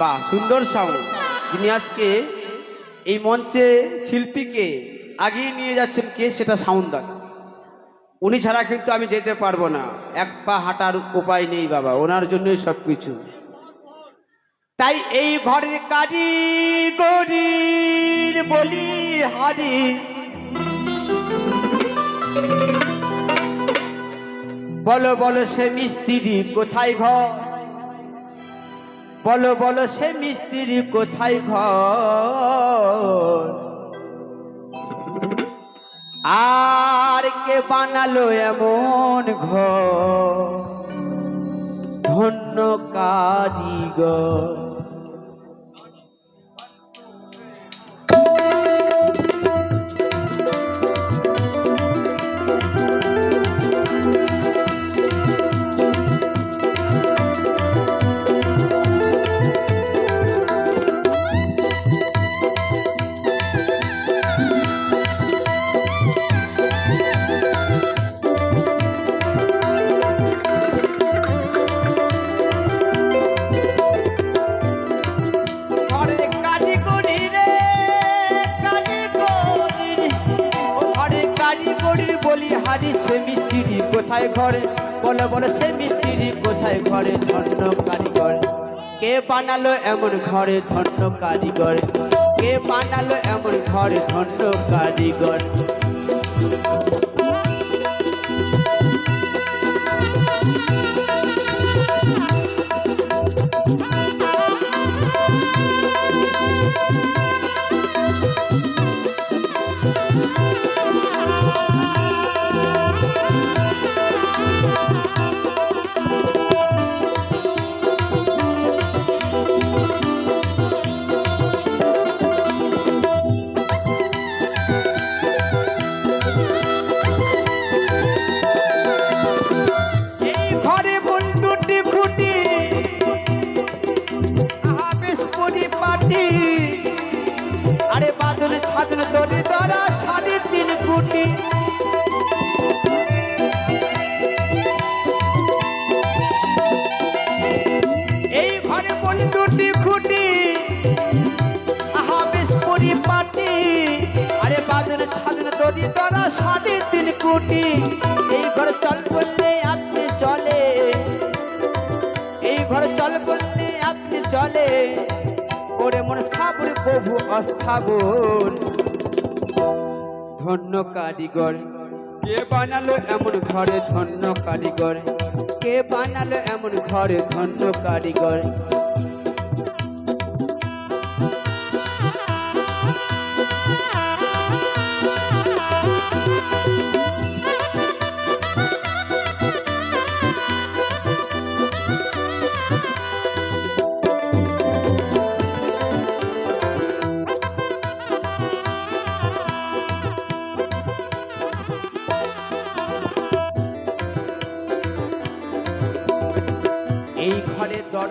বাহ সুন্দর সাউন্ড। যিনি আজকে এই মঞ্চে শিল্পীকে আগিয়ে নিয়ে যাচ্ছেন, কে সেটা সাউন্ড উনি ছাড়া কিন্তু আমি যেতে পারব না। এক পা হাঁটার উপায় নেই বাবা, ওনার জন্যই সব কিছু তাই এই ঘরের কারি গরির বলি হারি বলো বলো সে মিস্ত্রি কোথায় ঘর? বলো বলো সে মিস্ত্রি কোথায় ঘর? আর কে বানালো এমন ঘর? ধন্য কারিগর। হারি সে মিস্ত্রি কোথায় ঘরে? বলো বলো, সে মিস্ত্রি কোথায় ঘরে? ধন্য কারিগর কে বানালো এমন ঘরে? ধন্য কারিগর কে বানালো এমন ঘরে? ধন্য কারিগর দড়ি দ্বারা সাড়ে তিন কোটি। এই ঘরে চল বললে আপনি চলে। এই ঘরে চল বললে আপনি চলে। ওরে মন স্থাবর, প্রভু অস্থাবর। ধন্য কারিগর, কে বানালো এমন ঘরে ধন্য কারিগর? কে বানালো এমন ঘরে ধন্য কারিগর?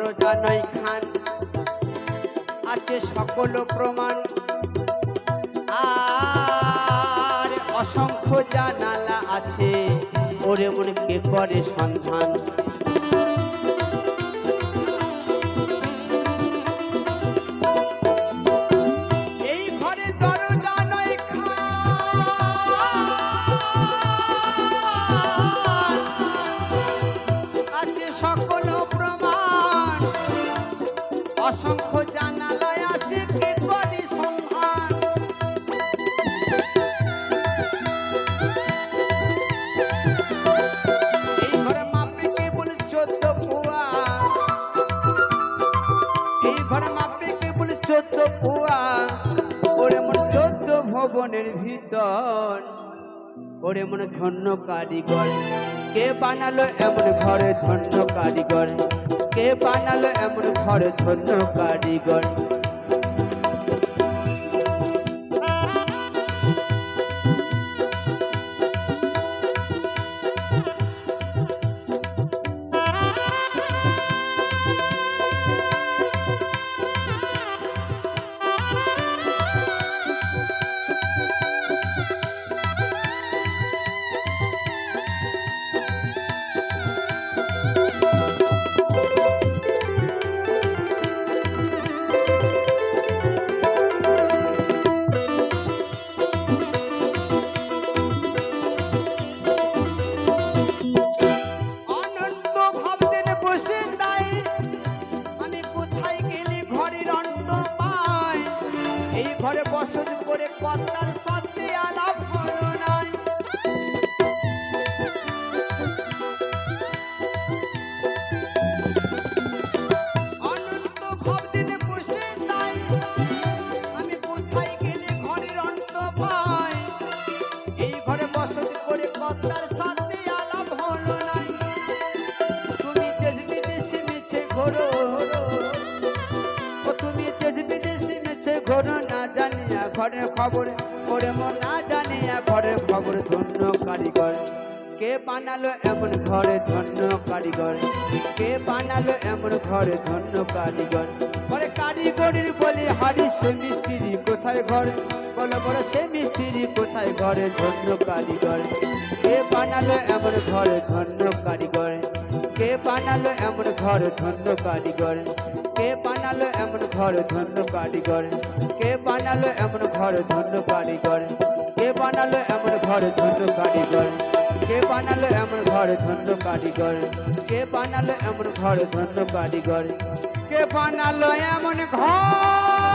দরজা নয় খান। আছে সকল প্রমাণ। আর অসংখ্য জানালা আছে। ওরে মনে কে করে সন্ধান। ওরে মনে ধন্য কারিগর। কে বানালো এমন ঘরে ধন্য কারিগর? কে বানালো এমন ঘরে ধন্য কারিগর? ঘরে বসত করে কষ্টার ঘরের খবর? করে মন না জানিয়া ঘরের খবর, ধন্য কারিগর। কে বানালো এমন ঘরে ধন্য কারিগর? কে বানালো এমন ঘরে ধন্য কারিগর? ঘরে কারিগরের বলে, হারি সে মিস্ত্রি কোথায় ঘর? বলো বলো, সে মিস্ত্রি কোথায় ঘরে ধন্য কারিগর? কে বানালো এমন ঘরে ধন্য কারিগর? এমন ঘর ধন্য কারিগর। কে বানালো এমন ঘর ধন্য কারিগর? কে বানালো এমন ঘর ধন্য কারিগর? কে বানালো এমন ঘর ধন্য কারিগর? কে বানালো এমন ঘর ধন্য কারিগর? কে বানালো এমন ঘর ধন্য কারিগর? কে বানালো এমন ঘর?